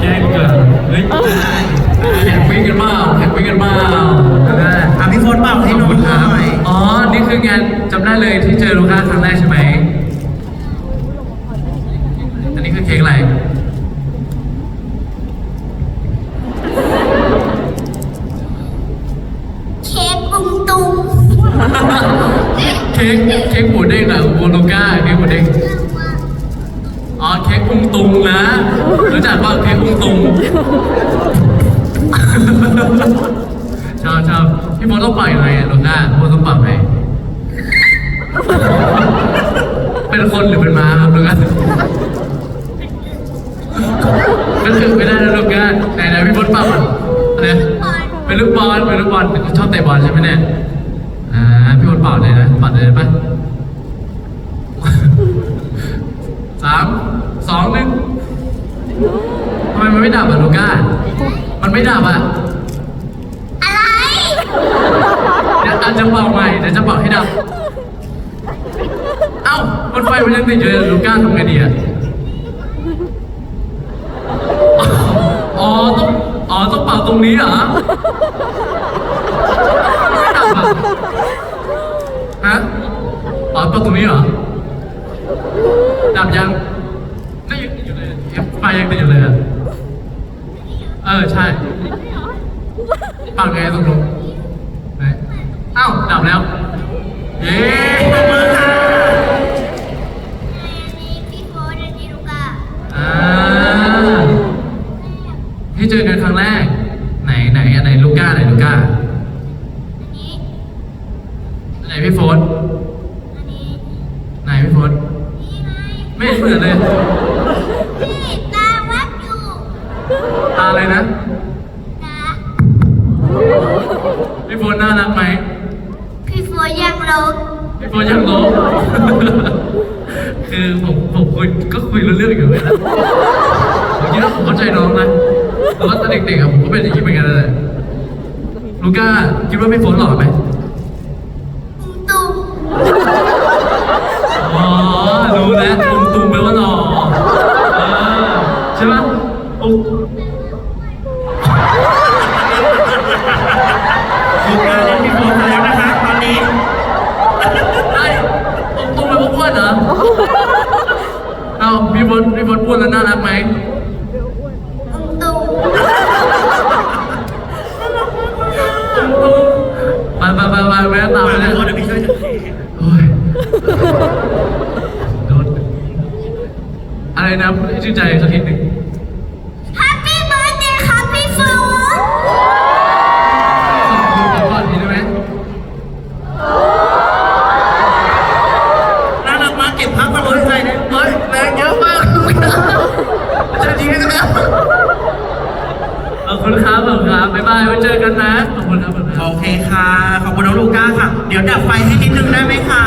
แกล้งเกินเฮ้ยแข่งวิ่งกันเปล่าแข่งวิ่งกันเปล่าอะพี่โฟนเป่าให้น้องหน่อยอ๋อ นี่คืองานจำได้เลยที่เจอลูก้าครั้งแรกใช่ไหมอันนี้คือเค้กอะไรเค้กปุงตุงเค้กเค้กหมูเด้งเหรอโบลูก้าเค้กหมูเด้ง อ๋อเค้กปุงตุงนะรู้จักว่าเค้กปุงตุงชอบชอบพี่โบทต้องปล่อยหน่อยอะลูก้าพี่โบทต้องปล่อยไหมเป็นคนหรือเป็นม้าครับลูก้าก็คือไม่ได้นะลูก้าไหนไหนพี่โบทเป่าอะไรเป็นลูกบอลเป็นลูกบอลชอบเตะบอลใช่ไหมเนี่ยอ่าพี่โบทเป่าเลยนะเป่าเลยปะ สามสองหนึ่ง ทำไมมันไม่ดับอะลูก้า มันไม่ดับอะอะไร เดี๋ยวอาจจะเป่าใหม่เดี๋ยวจะเป่าให้ดับ เอ้า มันไฟมันยังติดอยู่เลยลูก้าทำไงดีอะอ๋อต้องอ๋อต้องเป่าตรงนี้เหรอไม่ดับอะฮะอ๋อเป่าตรงนี้เหรอดับยังก็ยังติดอยู่เลย ไฟยังติดอยู่เลยอะเออใช่เป่าไงตรงนู้นไหนอ้าวดับแล้ว เย้ปรบมือค่ะอันนี้พี่โฟนอันนี้ลูกอะอ่าที่เจอกันครั้งแรก ไหนไหนอันไหนลูก้าไหนลูก้าอันนี้อันไหนพี่โฟนอันนี้ไหนพี่โฟนนี่ไงไม่เห็นเหมือนเลย พี่ตาวัดอยู่ ตา อะไรนะนะพี่โฟนน่ารักไหมพี่โฟนยังลบพี่โฟนยังโลกคือผมผมคุยก็คุยรู้เรื่องอยู่เลยนะผมคิดว่าผมเข้าใจน้องนะแต่ว่าตอนเด็กๆอะผมก็เป็นอย่างนี้เหมือนกันเลยลูก้าคิดว่าพี่โฟนหล่อไหม กงานเล่นพี่โฟนมาแล้วนะคะตอนนี้ไอ้ตุมตุมแปลว่าอ้วนเหรอเอาพี่บอลพี่บอลอ้วนแล้วน่ารักไหมไปไปไปไปแวะตามไปเลยเดี๋ยวพี่ช่วยโอ้ยโดนอะไรนะชื่นใจสักทีหนึ่ง คุณครับขอบคุณครับบ๊ายบายไว้เจอกันนะขอบคุณครับขอบคุณครับ โอเคค่ะ ขอบคุณน้องลูก้าค่ะ เดี๋ยวดับไฟให้นิดนึงได้ไหมคะ